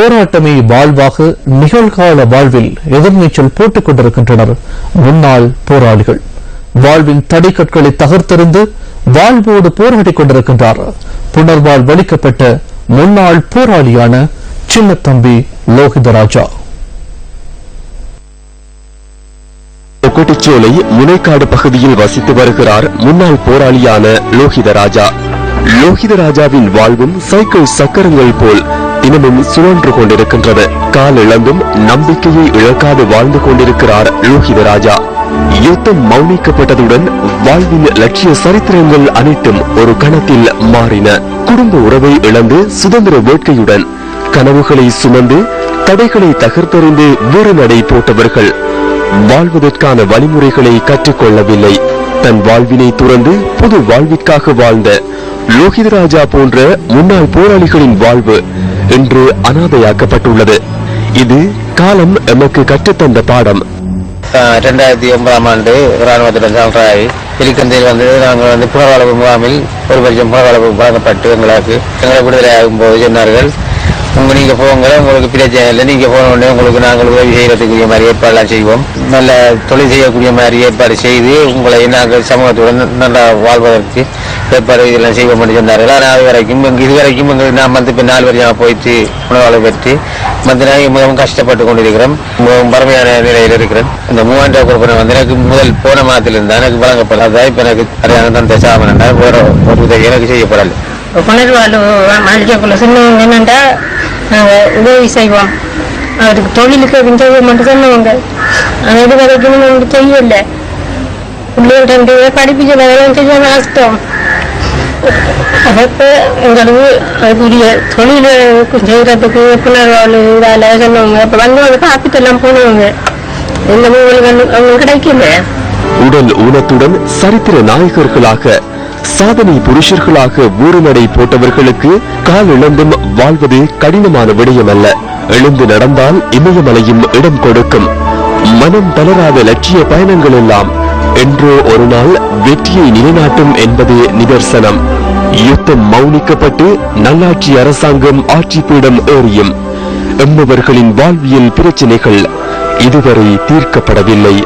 போராட்டமே வாழ்வாக நிகழ்கால வாழ்வில் எதிர்நீச்சல் போட்டுக் கொண்டிருக்கின்றனர். முன்னாள் போராளிகள் வாழ்வின் தடைக்கற்களை தகர்த்தெறிந்து வாழ்வோடு போராடிக் கொண்டிருக்கின்றார். புனர்வாழ் வலிக்கப்பட்ட முன்னாள் போராளியான சின்னத்தம்பி லோகிதராஜா. கொட்டிச்சோலை முனைக்காடு பகுதியில் வசித்து வருகிறார் முன்னாள் போராளியான லோகிதராஜா. லோகிதராஜாவின் வாழ்வும் சைக்கிள் சக்கரங்கள் போல் இன்னமும் சுழன்று கொண்டிருக்கின்றது. கால் இழந்தும் நம்பிக்கையை இழக்காது வாழ்ந்து கொண்டிருக்கிறார் லோகித ராஜா. யுத்தம் மௌனிக்கப்பட்டதுடன் வாழ்வின் லட்சிய சரித்திரங்கள் அனைத்தும் ஒரு கணத்தில் மாறின. குடும்ப உறவை இழந்து சுதந்திர வேட்கையுடன் கனவுகளை சுமந்து தடைகளை தகர்த்தெறிந்து வீறு நடை போட்டவர்கள் வாழ்வதற்கான வழிமுறைகளை கற்றுக்கொள்ளவில்லை. தன் வாழ்வினை துறந்து புது வாழ்விற்காக வாழ்ந்த லோகிதராஜா போன்ற முன்னாள் போராளிகளின் வாழ்வு இன்று அனாதையாக்கப்பட்டுள்ளது. இது காலம் எமக்கு கற்றுத்தந்த பாடம். ஆஹ் ரெண்டாயிரத்தி ஒன்பதாம் ஆண்டு இராணுவத்துடன் சான்றாய் திருக்கந்தையில் வந்து நாங்கள் வந்து புனர்வாழ்வு முகாமில் ஒரு வருஷம் புனர்வாழ்வு வழங்கப்பட்டு எங்களுக்கு எங்களை விடுதலை ஆகும்போது சொன்னார்கள். உங்க நீங்க போங்க உங்களுக்கு பிரச்சனை இல்லை. நீங்க போன உடனே உங்களுக்கு நாங்கள் உதவி செய்யறதுக்குரிய மாதிரி ஏற்பாடுலாம் செய்வோம். நல்ல தொழில் செய்யக்கூடிய மாதிரி ஏற்பாடு செய்து உங்களை நாங்கள் சமூகத்துடன் நல்லா வாழ்வதற்கு பேப்பர் இதெல்லாம் செய்ய என்று சொன்னார்கள் ஆனால் அது வரைக்கும் இங்கே இது வரைக்கும் எங்களுக்கு நான் வந்து இப்போ நாலு வரையாக போயிட்டு உணவாளை பெற்று வந்து நான் மிகவும் கஷ்டப்பட்டு கொண்டிருக்கிறோம். மிகவும் வறுமையான நிலையில் இருக்கிறேன் இந்த மூவாயிரம் ரூபாய் கொடுப்பனை வந்து எனக்கு முதல் போன மாதத்திலிருந்து எனக்கு வழங்கப்படாத இப்போ எனக்கு சரியான தந்த சாமன் வேற ஒரு உதவி எனக்கு செய்யப்படலை. புனர்வாழ்வு வாழ்க்கைக்குள்ள சொன்னவங்க என்னண்டா? நாங்கள் உதவி செய்வோம். அவருக்கு தொழிலுக்கு அப்படின்னு செய்ய மட்டும் சொன்னவங்க. ஆனால் இது வரைக்கும் நமக்கு செய்யலை. பிள்ளைகள் ரெண்டு பேர் படிப்பிச்சு செய்ய கஷ்டம் அதற்கு எங்களுக்கு அதுக்குரிய தொழில் செய்கிறதுக்கு புனர்வாழ்வு இதால சொன்னவங்க. இப்போ வந்தவங்க பார்த்துட்டெல்லாம் போனவங்க. எந்த மூலம் அவங்க கிடைக்கல. உடல் ஊனத்துடன் சரித்திர நாயகர்களாக சாதனை புருஷர்களாக ஊறுநடை போட்டவர்களுக்கு கால் இழந்தும் வாழ்வது கடினமான விடயமல்ல. எழுந்து நடந்தால் இமயமலையும் இடம் கொடுக்கும். மனம் தளராத லட்சிய பயணங்கள் எல்லாம் என்றோ ஒரு நாள் வெற்றியை நிலைநாட்டும் என்பதே நிதர்சனம். யுத்தம் மௌனிக்கப்பட்டு நல்லாட்சி அரசாங்கம் ஆட்சி பீடம் ஏறியும். எம்மவர்களின் வாழ்வியல் பிரச்சினைகள் இதுவரை தீர்க்கப்படவில்லை.